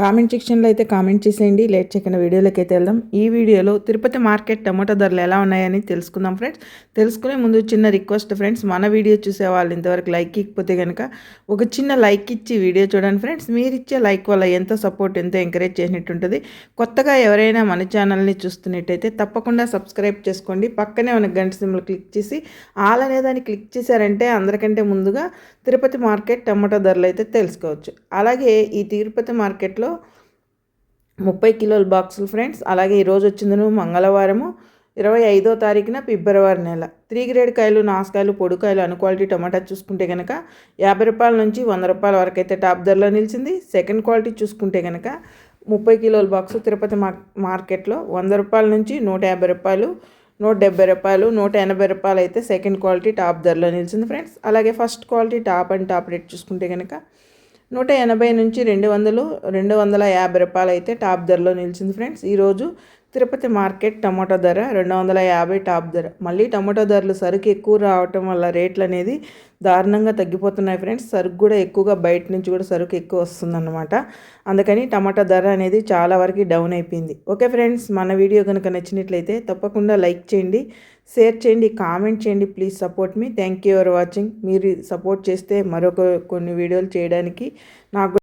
Comment సెక్షన్లో అయితే comment చేసేయండి లేట్ చెక్కిన వీడియోలోకి అయితే వెళ్దాం. ఈ వీడియోలో తిరుపతి మార్కెట్ టమాటో ధరలు ఎలా ఉన్నాయని తెలుసుకుందాం ఫ్రెండ్స్. తెలుసుకునే ముందు చిన్న రిక్వెస్ట్ ఫ్రెండ్స్ మన వీడియో చూసే వాళ్ళు ఇంతవరకు లైక్ ఇకపోతే కనుక ఒక చిన్న లైక్ ఇచ్చి వీడియో చూడండి ఫ్రెండ్స్. మీరు ఇచ్చే లైక్ వల్ల ఎంతో సపోర్ట్ ఎంతో ఎంకరేజ్ చేసినట్టు ఉంటుంది. కొత్తగా ఎవరైనా మన ఛానల్ని చూస్తున్నట్టయితే తప్పకుండా సబ్స్క్రైబ్ చేసుకోండి. పక్కనే ఉన్న గంట సింబల్ క్లిక్ చేసి ఆల్ అనే దాన్ని క్లిక్ చేశారంటే అందరికంటే ముందుగా తిరుపతి మార్కెట్ టమాటో ధరలు అయితే తెలుసుకోవచ్చు. అలాగే ఈ తిరుపతి మార్కెట్లో ముప్పై కిలోల బాక్సులు ఫ్రెండ్స్. అలాగే ఈరోజు వచ్చిందను మంగళవారము ఇరవై ఐదో తారీఖున ఫిబ్రవరి నెల. త్రీ గ్రేడ్ కాయలు నాసుకాయలు పొడికాయలు అను క్వాలిటీ టమాటా చూసుకుంటే కనుక యాభై రూపాయల నుంచి వంద రూపాయల వరకు అయితే టాప్ ధరలో నిలిచింది. సెకండ్ క్వాలిటీ చూసుకుంటే కనుక ముప్పై కిలోల బాక్సు తిరుపతి మార్కెట్లో వంద రూపాయల నుంచి నూట యాభై రూపాయలు నూట డెబ్బై రూపాయలు నూట ఎనభై రూపాయలు అయితే సెకండ్ క్వాలిటీ టాప్ ధరలో నిలిచింది ఫ్రెండ్స్. అలాగే first quality top and top rate చూసుకుంటే కనుక నూట ఎనభై నుంచి రెండు వందలు రెండు వందల యాభై రూపాయలు అయితే టాప్ ధరలో నిలిచింది ఫ్రెండ్స్. ఈరోజు తిరుపతి మార్కెట్ టమాటో ధర రెండు వందల యాభై టాప్ ధర. మళ్ళీ టమాటో ధరలు సరుకు ఎక్కువ రావటం వల్ల రేట్లు అనేది దారుణంగా తగ్గిపోతున్నాయి ఫ్రెండ్స్. సరుకు కూడా ఎక్కువగా బయట నుంచి కూడా సరుకు ఎక్కువ వస్తుందన్నమాట. అందుకని టమాటా ధర అనేది చాలా వరకు డౌన్ అయిపోయింది. ఓకే ఫ్రెండ్స్ మన వీడియో కనుక నచ్చినట్లయితే తప్పకుండా లైక్ చేయండి షేర్ చేయండి కామెంట్ చేయండి. Please support me. Thank you for watching. మీరు సపోర్ట్ చేస్తే మరొక కొన్ని వీడియోలు చేయడానికి నాకు